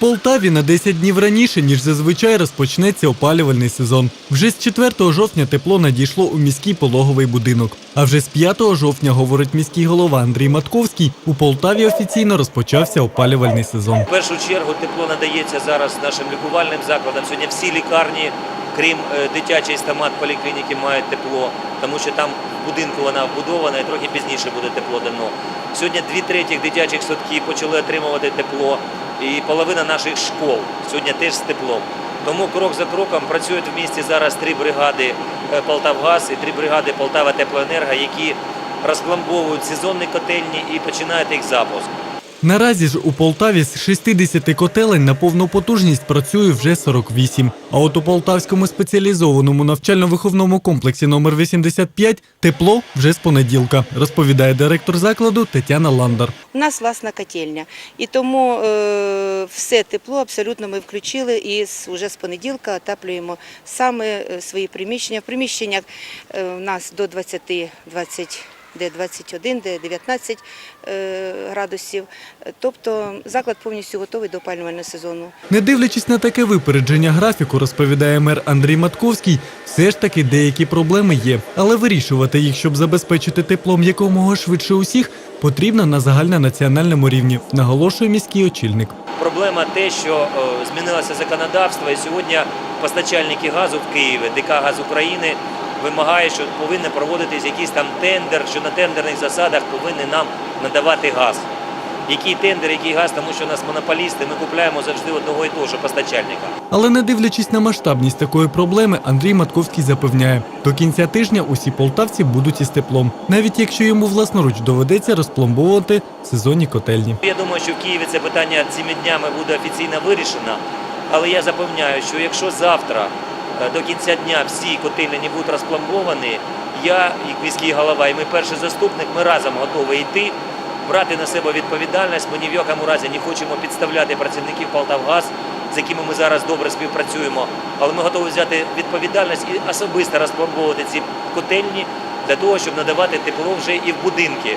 Полтаві на 10 днів раніше, ніж зазвичай розпочнеться опалювальний сезон. Вже з 4 жовтня тепло надійшло у міський пологовий будинок. А вже з 5 жовтня, говорить міський голова Андрій Матковський, у Полтаві офіційно розпочався опалювальний сезон. В першу чергу тепло надається зараз нашим лікувальним закладам. Сьогодні всі лікарні, крім е, дитячої стомат поліклініки, мають тепло, тому що там будинку вона вбудована і трохи пізніше буде тепло дано. Сьогодні дві третіх дитячих садків почали отримувати тепло, і половина наших школ сьогодні теж з теплом. Тому крок за кроком працюють в місті зараз три бригади е, Полтавгаз і три бригади Полтава Теплоенерго, які розпламбовують сезонні котельні і починають їх запуск. Наразі ж у Полтаві з 60 котелень на повну потужність працює вже 48. А от у Полтавському спеціалізованому навчально-виховному комплексі номер 85 тепло вже з понеділка, розповідає директор закладу Тетяна Ландар. У нас власна котельня, і тому е, все тепло абсолютно ми включили і з, уже з понеділка отаплюємо саме е, свої приміщення. В приміщеннях е, у нас до 20, 20 де 21, де 19 е, градусів. Тобто заклад повністю готовий до опалювального сезону. Не дивлячись на таке випередження графіку, розповідає мер Андрій Матковський, все ж таки деякі проблеми є. Але вирішувати їх, щоб забезпечити теплом якомога швидше усіх, потрібно на загальнонаціональному рівні, наголошує міський очільник. Проблема те, що е, змінилося законодавство, і сьогодні постачальники газу в Києві, ДК «Газ України» вимагає, що повинен проводитись якийсь там тендер, що на тендерних засадах повинні нам надавати газ. Який тендер, який газ, тому що у нас монополісти, ми купуємо завжди одного і того ж постачальника. Але не дивлячись на масштабність такої проблеми, Андрій Матковський запевняє, до кінця тижня усі полтавці будуть із теплом, навіть якщо йому власноруч доведеться розпломбовувати сезонні котельні. Я думаю, що в Києві це питання цими днями буде офіційно вирішено. Але я запевняю, що якщо завтра до кінця дня всі котельні не будуть розпломбовані, я, як міський голова, і мій перший заступник, ми разом готові йти, брати на себе відповідальність. Ми ні в якому разі не хочемо підставляти працівників Полтавгаз, з якими ми зараз добре співпрацюємо. Але ми готові взяти відповідальність і особисто розпломбовувати ці котельні для того, щоб надавати тепло вже і в будинки.